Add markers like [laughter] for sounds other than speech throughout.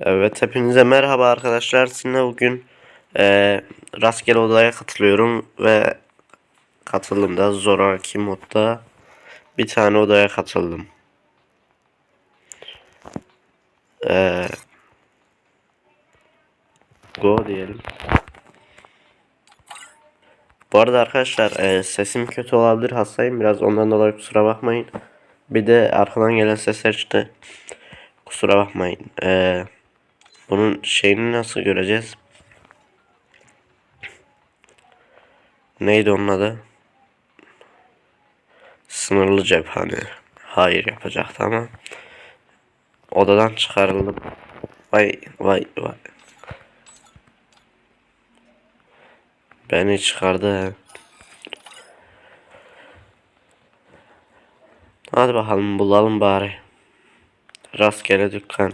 Evet hepinize merhaba arkadaşlar. Sizinle bugün eee rastgele odaya katılıyorum ve katıldım da zoraki modda bir tane odaya katıldım. Eee go diyelim. Bu arada arkadaşlar eee, sesim kötü olabilir hastayım biraz ondan dolayı kusura bakmayın. Bir de arkadan gelen sesler işte kusura bakmayın. Eee bunun şeyini nasıl göreceğiz? Neydi onun adı? Sınırlı cephane. Hayır yapacaktı ama odadan çıkarıldım. Vay vay vay. Beni çıkardı. Hadi bakalım bulalım bari. Rastgele dükkan.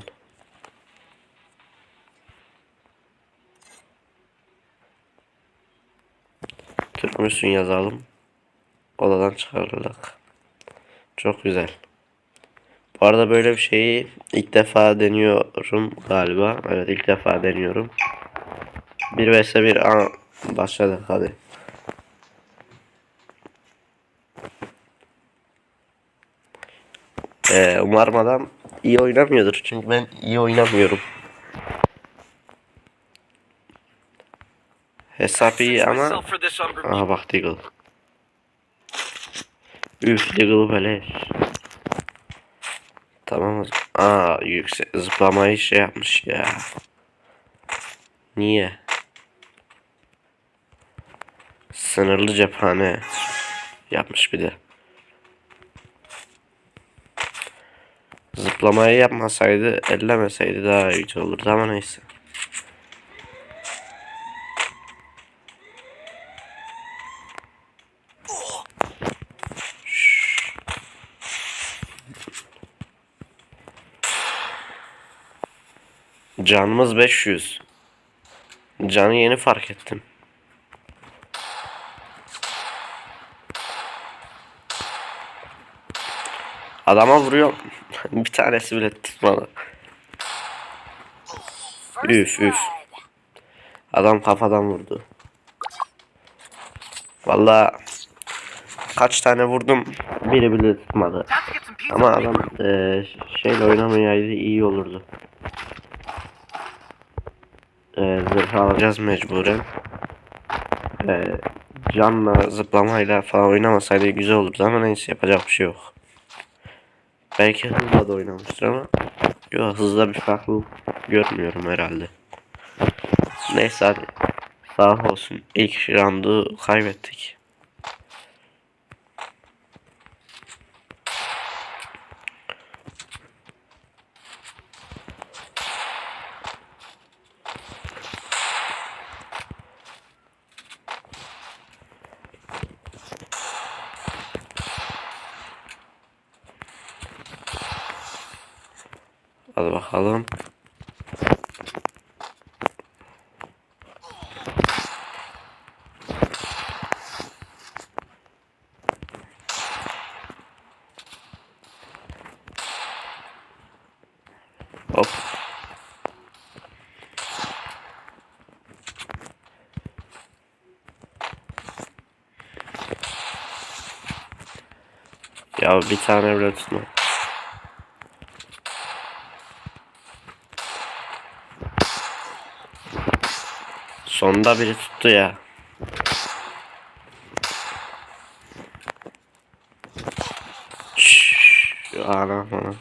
Müsün yazalım. Odadan çıkarıldık. Çok güzel. Bu arada böyle bir şeyi ilk defa deniyorum galiba. Evet ilk defa deniyorum. 1 vs 1 Aa, başladık hadi. Ee, umarım adam iyi oynamıyordur. Çünkü ben iyi oynamıyorum. Hesap iyi ama. Aha bak Deagle. Üf Deagle beleş. Tamam. Aa yüksek zıplamayı şey yapmış ya. Niye? Sınırlı cephane yapmış bir de. Zıplamayı yapmasaydı, ellemeseydi daha iyi olurdu ama neyse. Canımız 500. Canı yeni fark ettim. Adama vuruyor. [laughs] bir tanesi bile tutmadı. Üf üf. Adam kafadan vurdu. Vallahi kaç tane vurdum biri bile tutmadı. Ama adam eee şeyle oynamayaydı iyi olurdu. Eee zırh alacağız mecburen. Eee canla zıplamayla falan oynamasaydı güzel olurdu ama neyse yapacak bir şey yok. Belki hızla da oynamıştır ama yok hızla bir farklılık görmüyorum herhalde. Neyse hadi. Sağ olsun. İlk roundu kaybettik. Hadi bakalım. Hop. Ya bir tane bile tutma. Sonunda biri tuttu ya. Şşş, Anam anam.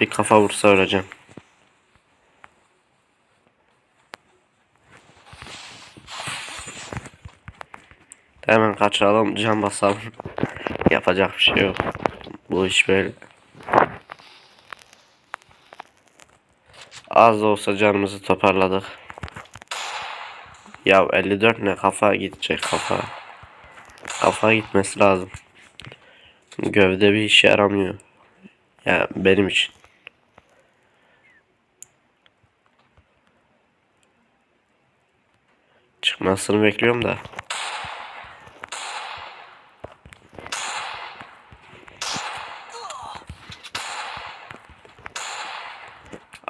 Bir kafa vursa öleceğim. Hemen kaçalım, can basalım. Yapacak bir şey yok. Bu iş böyle. Az da olsa canımızı toparladık. Ya 54 ne kafa gidecek kafa. Kafa gitmesi lazım. Gövde bir işe yaramıyor. Ya benim için. Çıkmasını bekliyorum da.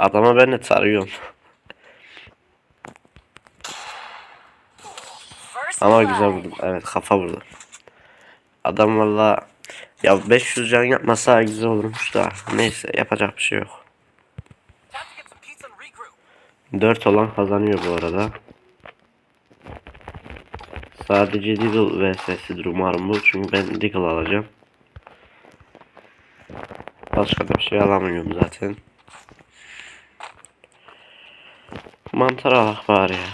Adama ben de tarıyorum. First Ama güzel vurdum. Evet kafa vurdu. Adam valla ya 500 can yapmasa güzel olurmuş da. Neyse yapacak bir şey yok. Time to get some pizza and regroup. 4 olan kazanıyor bu arada. Sadece Deagle vs'sidir umarım bu. Çünkü ben Deagle alacağım. Başka da bir şey alamıyorum zaten. Mantar alak bari ya.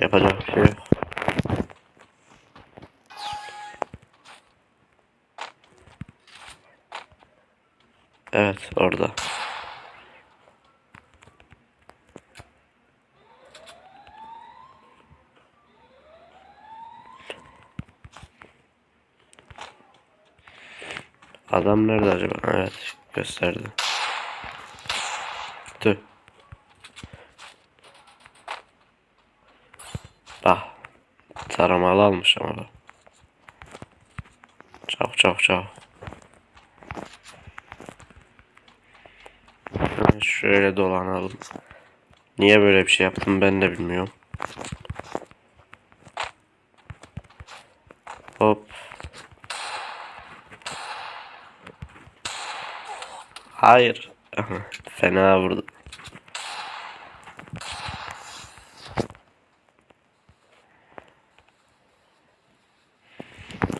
Yapacak bir şey yok. Evet orada. Adam nerede acaba? Evet gösterdi. Tüh. Taramalı almış ama. da. Çabuk çabuk çabuk. Hemen Şöyle dolanalım. Niye böyle bir şey yaptım ben de bilmiyorum. Hop. Hayır. Fena vurdu.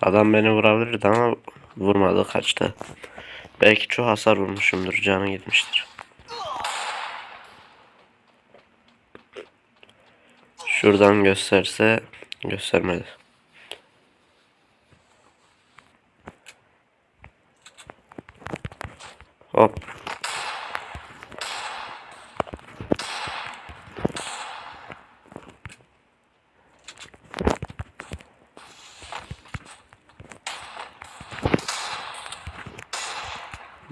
Adam beni vurabilirdi ama vurmadı kaçtı. Belki çok hasar vurmuşumdur canı gitmiştir. Şuradan gösterse göstermedi. Hop.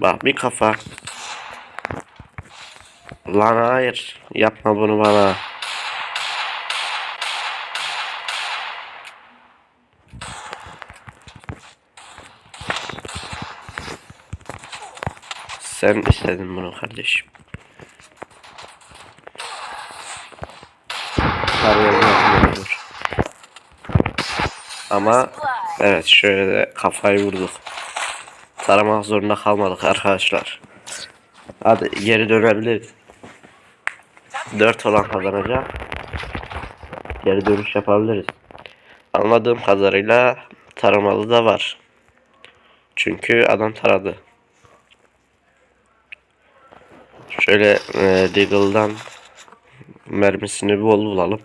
Bak bir kafa. Lan hayır. Yapma bunu bana. Sen istedin bunu kardeşim. Ama evet şöyle de kafayı vurduk. Taramak zorunda kalmadık arkadaşlar. Hadi geri dönebiliriz. 4 olan kazanacak. Geri dönüş yapabiliriz. Anladığım kadarıyla taramalı da var. Çünkü adam taradı. Şöyle e, Deagle'dan mermisini bol bulalım.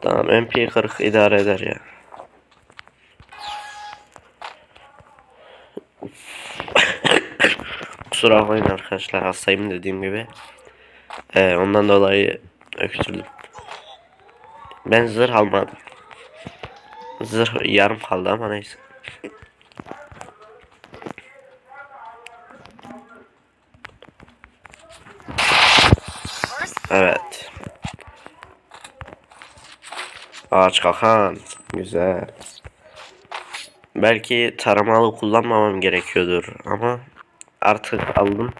Tamam MP40 idare eder ya. Kusura bakmayın arkadaşlar hastayım dediğim gibi. Ee, ondan dolayı öksürdüm. Ben zırh almadım. Zırh yarım kaldı ama neyse. Evet. Ağaç kakan. Güzel. Belki taramalı kullanmamam gerekiyordur ama artık aldım.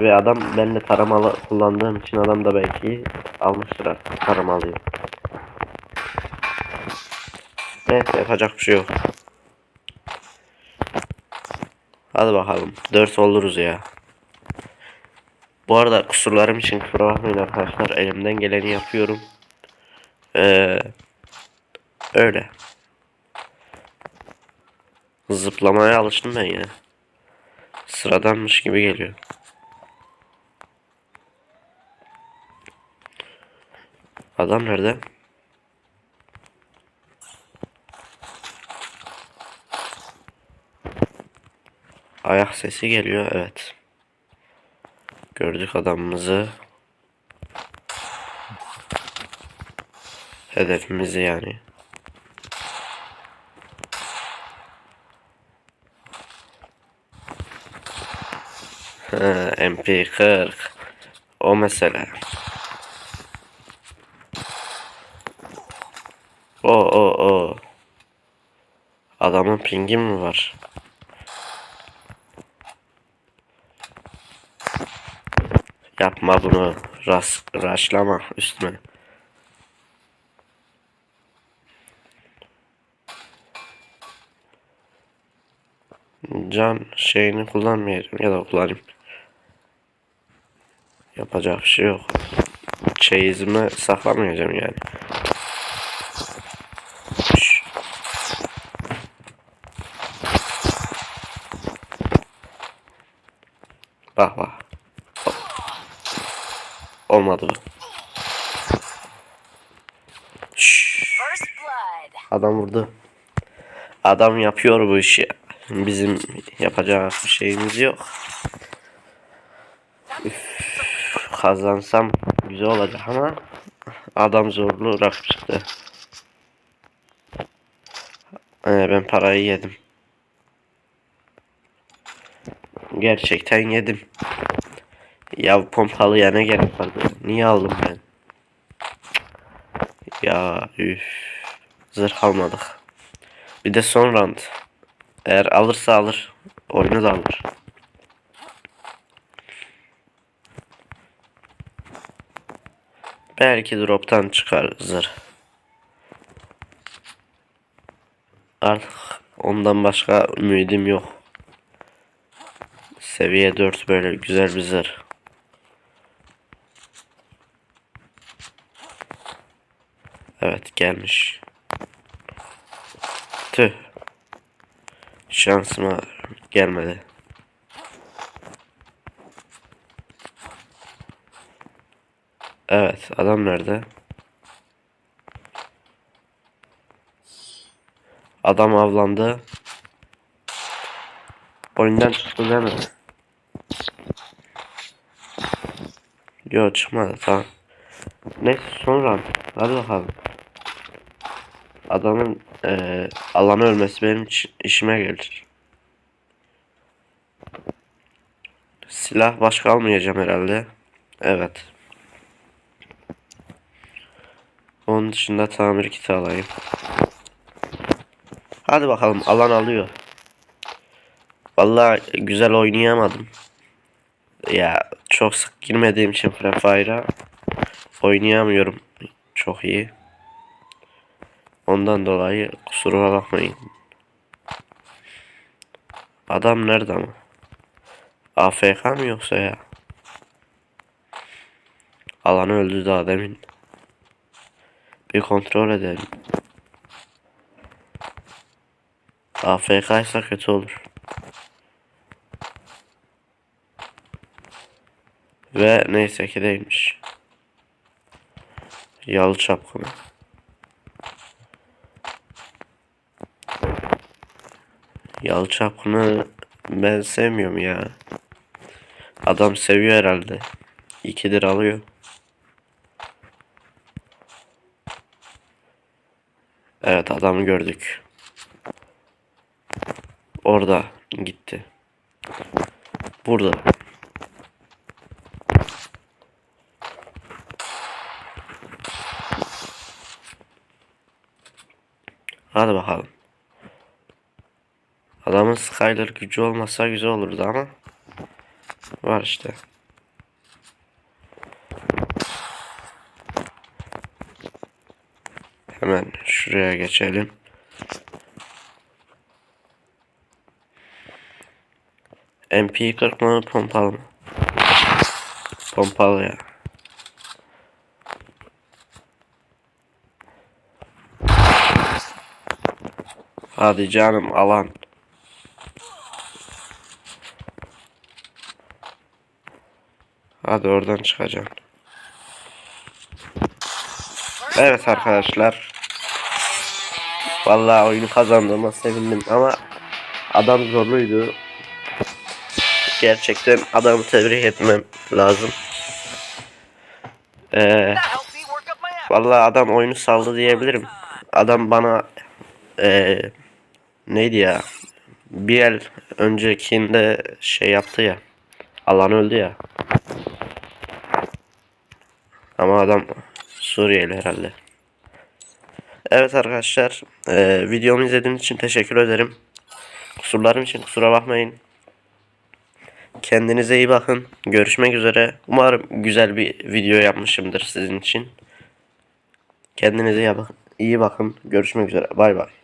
Ve adam ben de taramalı kullandığım için adam da belki almıştır artık taramalıyı. Neyse yapacak bir şey yok. Hadi bakalım. 4 oluruz ya. Bu arada kusurlarım için kusura bakmayın arkadaşlar. Elimden geleni yapıyorum. Ee, öyle. Zıplamaya alıştım ben ya. Sıradanmış gibi geliyor. Adam nerede? Ayak sesi geliyor evet. Gördük adamımızı. Hedefimizi yani. MP40. O mesele. O o o. Adamın pingi mi var? Yap Yapma bunu. Ras, raşlama üstüme. Can şeyini kullanmayacağım ya da kullanayım. Yapacak bir şey yok. Çeyizimi saklamayacağım yani. Bak bak. Olmadı. Adam vurdu. Adam yapıyor bu işi. Bizim yapacak bir şeyimiz yok. Üf, kazansam güzel olacak ama adam zorlu rakip çıktı. Ee, ben parayı yedim. Gerçekten yedim. Ya pompalıya ne gerek vardı? Niye aldım ben? Ya üf. Zırh almadık. Bir de son round. Eğer alırsa alır. Oyunu da alır. Belki drop'tan çıkar zırh. Artık ondan başka ümidim yok. Seviye 4 böyle güzel bir zırh. Evet gelmiş. Tüh. Şansıma gelmedi. Evet adam nerede? Adam avlandı. Oyundan çıktı değil mi? Yok çıkmadı tamam. Neyse sonra hadi bakalım. Adamın eee alanı ölmesi benim işime gelir. Silah başka almayacağım herhalde. Evet. Onun dışında tamir kiti alayım. Hadi bakalım alan alıyor. Vallahi güzel oynayamadım. Ya çok sık girmediğim için Free Fire'a oynayamıyorum çok iyi. Ondan dolayı kusuruma bakmayın. Adam nerede ama? AFK mı yoksa ya? Alanı öldü daha demin. Bir kontrol edelim. AFK ise kötü olur. Ve neyse ki değilmiş. Yalı çapkını. Yalı çapkını ben sevmiyorum ya. Adam seviyor herhalde. İkidir alıyor. Evet adamı gördük. Orada gitti. Burada. Hadi bakalım. Adamın Skyler gücü olmasa güzel olurdu ama var işte. Hemen şuraya geçelim. MP40 mı pompalı mı? Pompalı ya. Hadi canım alan. Hadi oradan çıkacağım. Evet arkadaşlar. Vallahi oyunu kazandığıma sevindim ama adam zorluydu. Gerçekten adamı tebrik etmem lazım. Ee, vallahi adam oyunu saldı diyebilirim. Adam bana ee, neydi ya? Bir el öncekinde şey yaptı ya. Alan öldü ya. Ama adam Suriyeli herhalde. Evet arkadaşlar. eee videomu izlediğiniz için teşekkür ederim. Kusurlarım için kusura bakmayın. Kendinize iyi bakın. Görüşmek üzere. Umarım güzel bir video yapmışımdır sizin için. Kendinize iyi bakın. İyi bakın. Görüşmek üzere. Bay bay.